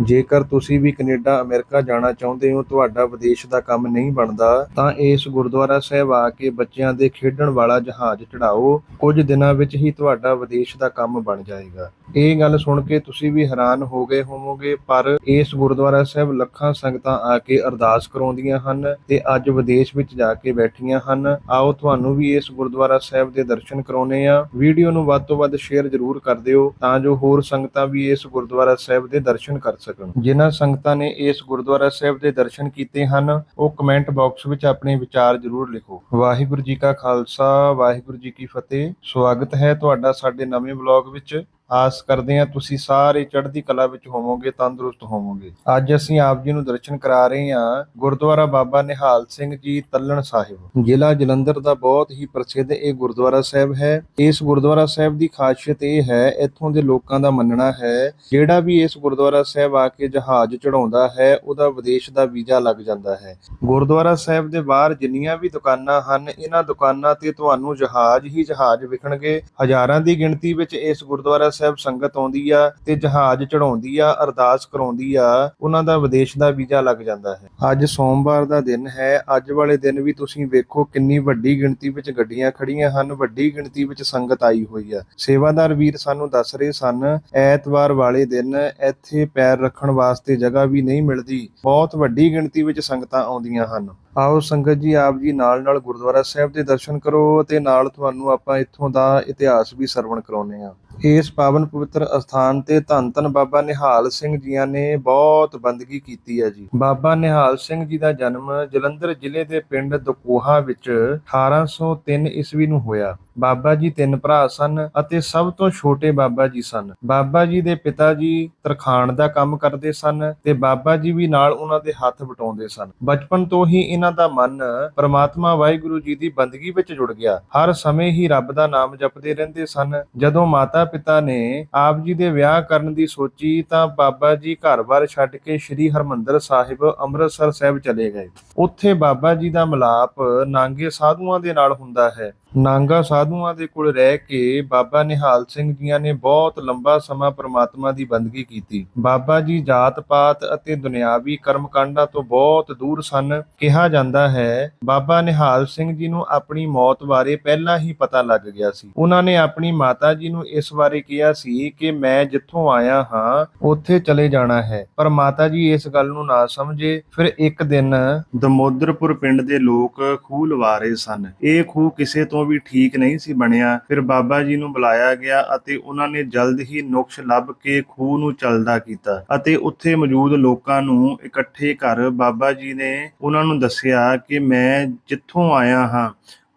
ਜੇਕਰ ਤੁਸੀਂ ਵੀ Canada, America ਜਾਣਾ ਚਾਹੁੰਦੇ ਹੋ, ਤੁਹਾਡਾ ਵਿਦੇਸ਼ ਦਾ ਕੰਮ ਨਹੀਂ ਬਣਦਾ, ਤਾਂ ਇਸ ਗੁਰਦੁਆਰਾ ਸਾਹਿਬ ਆ ਕੇ ਬੱਚਿਆਂ ਦੇ ਖੇਡਣ ਵਾਲਾ ਜਹਾਜ਼ ਚੜਾਓ ਕੁਝ ਦਿਨਾਂ ਵਿੱਚ ਹੀ ਤੁਹਾਡਾ ਵਿਦੇਸ਼ ਦਾ ਕੰਮ ਬਣ ਜਾਏਗਾ। ਇਹ ਗੱਲ ਸੁਣ ਕੇ ਤੁਸੀਂ ਵੀ ਹੈਰਾਨ ਹੋ ਗਏ ਹੋਵੋਗੇ, ਪਰ ਇਸ ਗੁਰਦੁਆਰਾ ਸਾਹਿਬ ਲੱਖਾਂ ਸੰਗਤਾਂ ਆ ਕੇ ਅਰਦਾਸ ਕਰਾਉਂਦੀਆਂ ਹਨ ਤੇ ਅੱਜ ਵਿਦੇਸ਼ ਵਿੱਚ ਜਾ ਕੇ ਬੈਠੀਆਂ ਹਨ। ਆਓ ਤੁਹਾਨੂੰ ਵੀ ਇਸ ਗੁਰਦੁਆਰਾ ਸਾਹਿਬ ਦੇ ਦਰਸ਼ਨ ਕਰਾਉਨੇ ਆ ਵੀਡੀਓ ਨੂੰ ਵੱਧ ਤੋਂ ਵੱਧ ਸ਼ੇਅਰ ਜ਼ਰੂਰ ਕਰ ਦਿਓ ਤਾਂ ਜੋ ਹੋਰ ਸੰਗਤਾਂ ਵੀ ਇਸ ਗੁਰਦੁਆਰਾ ਸਾਹਿਬ ਦੇ ਦਰਸ਼ਨ ਕਰ ਸਕਣ। ਜਿਨ੍ਹਾਂ ਸੰਗਤਾਂ ਨੇ ਇਸ ਗੁਰਦੁਆਰਾ ਸਾਹਿਬ ਦੇ ਦਰਸ਼ਨ ਕੀਤੇ ਹਨ, ਉਹ ਕਮੈਂਟ ਬਾਕਸ ਵਿੱਚ ਆਪਣੇ ਵਿਚਾਰ ਜ਼ਰੂਰ ਲਿਖੋ। ਵਾਹਿਗੁਰੂ ਜੀ ਕਾ ਖਾਲਸਾ, ਵਾਹਿਗੁਰੂ ਜੀ ਕੀ ਫਤਿਹ। ਸਵਾਗਤ ਹੈ ਤੁਹਾਡਾ ਸਾਡੇ ਨਵੇਂ ਵਲੌਗ ਵਿੱਚ। ਆਸ ਕਰਦੇ ਹਾਂ ਤੁਸੀਂ ਸਾਰੇ ਚੜ੍ਹਦੀ ਕਲਾ ਵਿੱਚ ਹੋਵੋਗੇ, ਤੰਦਰੁਸਤ ਹੋਵੋਗੇ। ਅੱਜ ਅਸੀਂ ਆਪ ਜੀ ਨੂੰ ਦਰਸ਼ਨ ਕਰਾ ਰਹੇ ਹਾਂ ਗੁਰਦੁਆਰਾ ਬਾਬਾ ਨਿਹਾਲ ਸਿੰਘ ਜੀ ਤੱਲਣ ਸਾਹਿਬ। ਜ਼ਿਲ੍ਹਾ ਜਲੰਧਰ ਦਾ ਬਹੁਤ ਹੀ ਪ੍ਰਸਿੱਧ ਇਹ ਗੁਰਦੁਆਰਾ ਸਾਹਿਬ ਹੈ। ਇਸ ਗੁਰਦੁਆਰਾ ਸਾਹਿਬ ਦੀ ਖਾਸੀਅਤ ਇਹ ਹੈ, ਇੱਥੋਂ ਦੇ ਲੋਕਾਂ ਦਾ ਮੰਨਣਾ ਹੈ, ਜਿਹੜਾ ਵੀ ਇਸ ਗੁਰਦੁਆਰਾ ਸਾਹਿਬ ਆ ਕੇ ਜਹਾਜ਼ ਚੜਾਉਂਦਾ ਹੈ, ਉਹਦਾ ਵਿਦੇਸ਼ ਦਾ ਵੀਜ਼ਾ ਲੱਗ ਜਾਂਦਾ ਹੈ। ਗੁਰਦੁਆਰਾ ਸਾਹਿਬ ਦੇ ਬਾਹਰ ਜਿੰਨੀਆਂ ਵੀ ਦੁਕਾਨਾਂ ਹਨ, ਇਹਨਾਂ ਦੁਕਾਨਾਂ ਤੇ ਤੁਹਾਨੂੰ ਜਹਾਜ਼ ਹੀ ਜਹਾਜ਼ ਵਿਖਣਗੇ। ਹਜ਼ਾਰਾਂ ਦੀ ਗਿਣਤੀ ਵਿੱਚ ਇਸ ਗੁਰਦੁਆਰਾ ਸਾਹਿਬ ਸੰਗਤ ਆਉਂਦੀ ਆ ਤੇ ਜਹਾਜ਼ ਚੜਾਉਂਦੀ ਆ, ਅਰਦਾਸ ਕਰਾਉਂਦੀ ਆ, ਉਹਨਾਂ ਦਾ ਵਿਦੇਸ਼ ਦਾ ਵੀਜ਼ਾ ਲੱਗ ਜਾਂਦਾ ਹੈ। ਅੱਜ ਸੋਮਵਾਰ ਦਾ ਦਿਨ ਹੈ, ਅੱਜ ਵਾਲੇ ਦਿਨ ਵੀ ਤੁਸੀਂ ਵੇਖੋ ਕਿੰਨੀ ਵੱਡੀ ਗਿਣਤੀ ਵਿੱਚ ਗੱਡੀਆਂ ਖੜੀਆਂ ਹਨ, ਵੱਡੀ ਗਿਣਤੀ ਵਿੱਚ ਸੰਗਤ ਆਈ ਹੋਈ ਆ। ਸੇਵਾਦਾਰ ਵੀਰ ਸਾਨੂੰ ਦੱਸ ਰਹੇ ਸਨ, ਐਤਵਾਰ ਵਾਲੇ ਦਿਨ ਇੱਥੇ ਪੈਰ ਰੱਖਣ ਵਾਸਤੇ ਜਗ੍ਹਾ ਵੀ ਨਹੀਂ ਮਿਲਦੀ, ਬਹੁਤ ਵੱਡੀ ਗਿਣਤੀ ਵਿੱਚ ਸੰਗਤਾਂ ਆਉਂਦੀਆਂ ਹਨ। ਆਓ ਸੰਗਤ ਜੀ, ਆਪ ਜੀ ਨਾਲ ਨਾਲ ਗੁਰਦੁਆਰਾ ਸਾਹਿਬ ਦੇ ਦਰਸ਼ਨ ਕਰੋ ਤੇ ਨਾਲ ਤੁਹਾਨੂੰ ਆਪਾਂ ਇੱਥੋਂ ਦਾ ਇਤਿਹਾਸ ਵੀ ਸਰਵਣ ਕਰਾਉਨੇ ਆ ਇਸ ਪਾਵਨ ਪਵਿੱਤਰ ਅਸਥਾਨ ਤੇ ਧੰਨ ਧੰਨ ਬਾਬਾ ਨਿਹਾਲ ਸਿੰਘ ਜੀਆਂ ਨੇ ਬਹੁਤ ਬੰਦਗੀ ਕੀਤੀ ਹੈ ਜੀ। ਬਾਬਾ ਨਿਹਾਲ ਸਿੰਘ ਜੀ ਦਾ ਜਨਮ ਜਲੰਧਰ ਜ਼ਿਲ੍ਹੇ ਦੇ ਪਿੰਡ ਦਕੋਹਾ ਵਿੱਚ 1803 ਈਸਵੀ ਨੂੰ ਹੋਇਆ। ਬਾਬਾ ਜੀ ਤਿੰਨ ਭਰਾ ਸਨ ਅਤੇ ਸਭ ਤੋਂ ਛੋਟੇ ਬਾਬਾ ਜੀ ਸਨ। ਬਾਬਾ ਜੀ ਦੇ ਪਿਤਾ ਜੀ ਤਰਖਾਣ ਦਾ ਕੰਮ ਕਰਦੇ ਸਨ ਤੇ ਬਾਬਾ ਜੀ ਵੀ ਨਾਲ ਉਹਨਾਂ ਦੇ ਹੱਥ ਵਟਾਉਂਦੇ ਸਨ। ਬਚਪਨ ਤੋਂ ਹੀ ਇਹਨਾਂ ਦਾ ਮਨ ਪ੍ਰਮਾਤਮਾ ਵਾਹਿਗੁਰੂ ਜੀ ਦੀ ਬੰਦਗੀ ਵਿੱਚ ਜੁੜ ਗਿਆ। ਹਰ ਸਮੇਂ ਹੀ ਰੱਬ ਦਾ ਨਾਮ ਜਪਦੇ ਰਹਿੰਦੇ ਸਨ। ਜਦੋਂ ਮਾਤਾ ਪਿਤਾ ਨੇ ਆਪ ਜੀ ਦੇ ਵਿਆਹ ਕਰਨ ਦੀ ਸੋਚੀ ਤਾਂ ਬਾਬਾ ਜੀ ਘਰ-ਬਾਰ ਛੱਡ ਕੇ ਸ੍ਰੀ ਹਰਮੰਦਰ ਸਾਹਿਬ ਅੰਮ੍ਰਿਤਸਰ ਸਾਹਿਬ ਚਲੇ ਗਏ। ਉੱਥੇ ਬਾਬਾ ਜੀ ਦਾ ਮਿਲਾਪ ਨਾਂਗੇ ਸਾਧੂਆਂ ਦੇ ਨਾਲ ਹੁੰਦਾ ਹੈ। ਨਾਂਗਾ ਸਾਧੂਆਂ ਦੇ ਕੋਲ ਰਹਿ ਕੇ ਬਾਬਾ ਨਿਹਾਲ ਸਿੰਘ ਜੀਆਂ ਨੇ ਬਹੁਤ ਲੰਬਾ ਸਮਾਂ ਪ੍ਰਮਾਤਮਾ ਦੀ ਬੰਦਗੀ ਕੀਤੀ। ਬਾਬਾ ਜੀ ਜਾਤ ਪਾਤ ਅਤੇ ਦੁਨਿਆਵੀ ਕਰਮਕਾਂਡਾਂ ਤੋਂ ਬਹੁਤ ਦੂਰ ਸਨ। ਕਿਹਾ ਜਾਂਦਾ ਹੈ, ਬਾਬਾ ਨਿਹਾਲ ਸਿੰਘ ਜੀ ਨੂੰ ਆਪਣੀ ਮੌਤ ਬਾਰੇ ਪਹਿਲਾਂ ਹੀ ਪਤਾ ਲੱਗ ਗਿਆ ਸੀ। ਉਹਨਾਂ ਨੇ ਆਪਣੀ ਮਾਤਾ ਜੀ ਨੂੰ ਇਸ ਬਾਰੇ ਕਿਹਾ ਸੀ ਕਿ ਮੈਂ ਜਿੱਥੋਂ ਆਇਆ ਹਾਂ, ਉੱਥੇ ਚਲੇ ਜਾਣਾ ਹੈ। ਪਰ ਮਾਤਾ ਜੀ ਇਸ ਗੱਲ ਨੂੰ ਨਾ ਸਮਝੇ। ਫਿਰ ਇੱਕ ਦਿਨ ਦਮੋਦਰਪੁਰ ਪਿੰਡ ਦੇ ਲੋਕ ਖੂਹ ਲਵਾ ਰਹੇ ਸਨ। ਇਹ ਖੂਹ ਕਿਸੇ ਤੋਂ ਵੀ ਠੀਕ ਨਹੀਂ ਸੀ ਬਣਿਆ। ਫਿਰ ਬਾਬਾ ਜੀ ਨੂੰ ਬੁਲਾਇਆ ਗਿਆ ਅਤੇ ਉਹਨਾਂ ਨੇ ਜਲਦ ਹੀ ਨੁਕਸ਼ ਲੱਭ ਕੇ ਖੂਹ ਨੂੰ ਚਲਦਾ ਕੀਤਾ ਅਤੇ ਉੱਥੇ ਮੌਜੂਦ ਲੋਕਾਂ ਨੂੰ ਇਕੱਠੇ ਕਰ ਬਾਬਾ ਜੀ ਨੇ ਉਹਨਾਂ ਨੂੰ ਦੱਸਿਆ ਕਿ ਮੈਂ ਜਿੱਥੋਂ ਆਇਆ ਹਾਂ,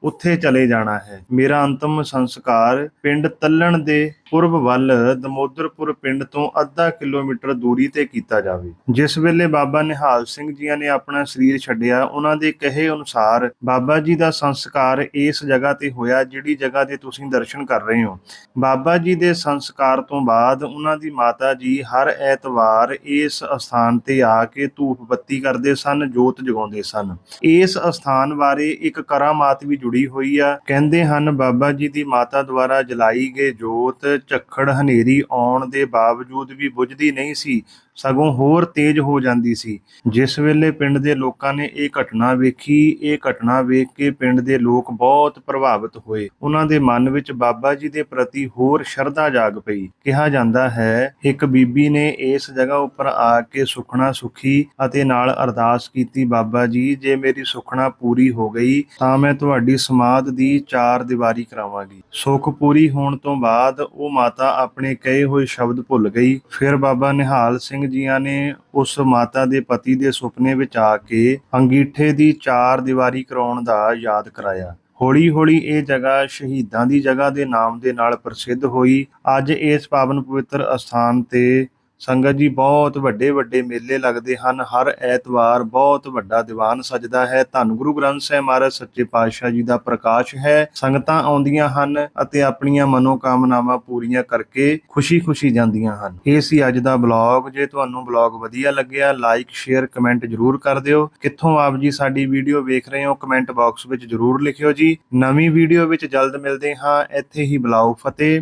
ਉੱਥੇ ਚਲੇ ਜਾਣਾ ਹੈ। ਮੇਰਾ ਅੰਤਮ ਸੰਸਕਾਰ ਪਿੰਡ ਤੱਲਣ ਦੇ ਪੂਰਬ ਵੱਲ ਦਮੋਦਰਪੁਰ ਪਿੰਡ ਤੋਂ ਅੱਧਾ ਕਿਲੋਮੀਟਰ ਦੂਰੀ ਤੇ ਕੀਤਾ ਜਾਵੇ। ਜਿਸ ਵੇਲੇ ਬਾਬਾ ਨਿਹਾਲ ਸਿੰਘ ਜੀਆਂ ਨੇ ਆਪਣਾ ਸਰੀਰ ਛੱਡਿਆ, ਉਹਨਾਂ ਦੇ ਕਹੇ ਅਨੁਸਾਰ ਬਾਬਾ ਜੀ ਦਾ ਸੰਸਕਾਰ ਇਸ ਜਗ੍ਹਾ ਤੇ ਹੋਇਆ ਜਿਹੜੀ ਜਗ੍ਹਾ ਤੇ ਤੁਸੀਂ ਦਰਸ਼ਨ ਕਰ ਰਹੇ ਹੋ। ਬਾਬਾ ਜੀ ਦੇ ਸੰਸਕਾਰ ਤੋਂ ਬਾਅਦ ਉਹਨਾਂ ਦੀ ਮਾਤਾ ਜੀ ਹਰ ਐਤਵਾਰ ਇਸ ਅਸਥਾਨ ਤੇ ਆ ਕੇ ਧੂਪ ਬੱਤੀ ਕਰਦੇ ਸਨ, ਜੋਤ ਜਗਾਉਂਦੇ ਸਨ। ਇਸ ਅਸਥਾਨ ਬਾਰੇ ਇੱਕ ਕਰਾਮਾਤ ਵੀ ਜੁੜੀ ਹੋਈ ਆ। ਕਹਿੰਦੇ ਹਨ, ਬਾਬਾ ਜੀ ਦੀ ਮਾਤਾ ਦੁਆਰਾ ਜਲਾਈ ਗਏ ਜੋਤ ਝੱਖੜ ਹਨੇਰੀ ਆਉਣ ਦੇ ਬਾਵਜੂਦ ਵੀ ਬੁਝਦੀ ਨਹੀਂ ਸੀ। ਸਗੋਂ ਹੋਰ ਤੇਜ਼ ਹੋ ਜਾਂਦੀ ਸੀ। ਜਿਸ ਵੇਲੇ ਪਿੰਡ ਦੇ ਲੋਕਾਂ ਨੇ ਇਹ ਘਟਨਾ ਵੇਖੀ, ਇਹ ਘਟਨਾ ਵੇਖ ਕੇ ਪਿੰਡ ਦੇ ਲੋਕ ਬਹੁਤ ਪ੍ਰਭਾਵਿਤ ਹੋਏ। ਉਹਨਾਂ ਦੇ ਮਨ ਵਿੱਚ ਬਾਬਾ ਜੀ ਦੇ ਪ੍ਰਤੀ ਹੋਰ ਸ਼ਰਧਾ ਜਾਗ ਪਈ। ਕਿਹਾ ਜਾਂਦਾ ਹੈ, ਇੱਕ ਬੀਬੀ ਨੇ ਇਸ ਜਗ੍ਹਾ ਉੱਪਰ ਆ ਕੇ ਸੁਖਣਾ ਸੁਖੀ ਅਤੇ ਨਾਲ ਅਰਦਾਸ ਕੀਤੀ, ਬਾਬਾ ਜੀ, ਜੇ ਮੇਰੀ ਸੁਖਣਾ ਪੂਰੀ ਹੋ ਗਈ, ਤਾਂ ਮੈਂ ਤੁਹਾਡੀ ਸਮਾਧ ਦੀ ਚਾਰ ਦੀਵਾਰੀ ਕਰਾਵਾਂਗੀ। ਸੁਖ ਪੂਰੀ ਹੋਣ ਤੋਂ ਬਾਅਦ ਉਹ ਮਾਤਾ ਆਪਣੇ ਕਹੇ ਹੋਏ ਸ਼ਬਦ ਭੁੱਲ ਗਈ। ਫਿਰ ਬਾਬਾ ਨਿਹਾਲ ਸਿੰਘ ਜੀਆਂ ਨੇ ਉਸ ਮਾਤਾ ਦੇ ਪਤੀ ਦੇ ਸੁਪਨੇ ਵਿੱਚ ਆ ਕੇ ਅੰਗੀਠੇ ਦੀ ਚਾਰ ਦੀਵਾਰੀ ਕਰਾਉਣ ਦਾ ਯਾਦ ਕਰਾਇਆ। ਹੌਲੀ-ਹੌਲੀ ਇਹ ਜਗ੍ਹਾ ਸ਼ਹੀਦਾਂ ਦੀ ਜਗ੍ਹਾ ਦੇ ਨਾਮ ਦੇ ਨਾਲ ਪ੍ਰਸਿੱਧ ਹੋਈ। ਅੱਜ ਇਸ ਪਾਵਨ ਪਵਿੱਤਰ ਅਸਥਾਨ ਤੇ ਸੰਗਤ ਜੀ, ਬਹੁਤ ਵੱਡੇ ਵੱਡੇ ਮੇਲੇ ਲੱਗਦੇ ਹਨ। ਹਰ ਐਤਵਾਰ ਬਹੁਤ ਵੱਡਾ ਦੀਵਾਨ ਸਜਦਾ ਹੈ। ਧੰਨ ਗੁਰੂ ਗ੍ਰੰਥ ਸਾਹਿਬ ਮਹਾਰਾਜ, ਸੱਚੇ ਪਾਤਸ਼ਾਹ ਜੀ ਦਾ ਪ੍ਰਕਾਸ਼ ਹੈ। ਸੰਗਤਾਂ ਆਉਂਦੀਆਂ ਹਨ ਅਤੇ ਆਪਣੀਆਂ ਮਨੋਕਾਮਨਾਵਾਂ ਪੂਰੀਆਂ ਕਰਕੇ ਖੁਸ਼ੀ-ਖੁਸ਼ੀ ਜਾਂਦੀਆਂ ਹਨ। ਇਹ ਸੀ ਅੱਜ ਦਾ ਬਲੌਗ। ਜੇ ਤੁਹਾਨੂੰ ਬਲੌਗ ਵਧੀਆ ਲੱਗਿਆ ਲਾਈਕ ਸ਼ੇਅਰ ਕਮੈਂਟ ਜਰੂਰ ਕਰ ਦਿਓ। ਕਿੱਥੋਂ ਆਪ ਜੀ ਸਾਡੀ ਵੀਡੀਓ ਵੇਖ ਰਹੇ ਹੋ ਕਮੈਂਟ ਬਾਕਸ ਵਿੱਚ ਜਰੂਰ ਲਿਖਿਓ ਜੀ। ਨਵੀਂ ਵੀਡੀਓ ਵਿੱਚ ਜਲਦ ਮਿਲਦੇ ਹਾਂ। ਇੱਥੇ ਹੀ ਬੁਲਾਓ ਫਤਿਹ।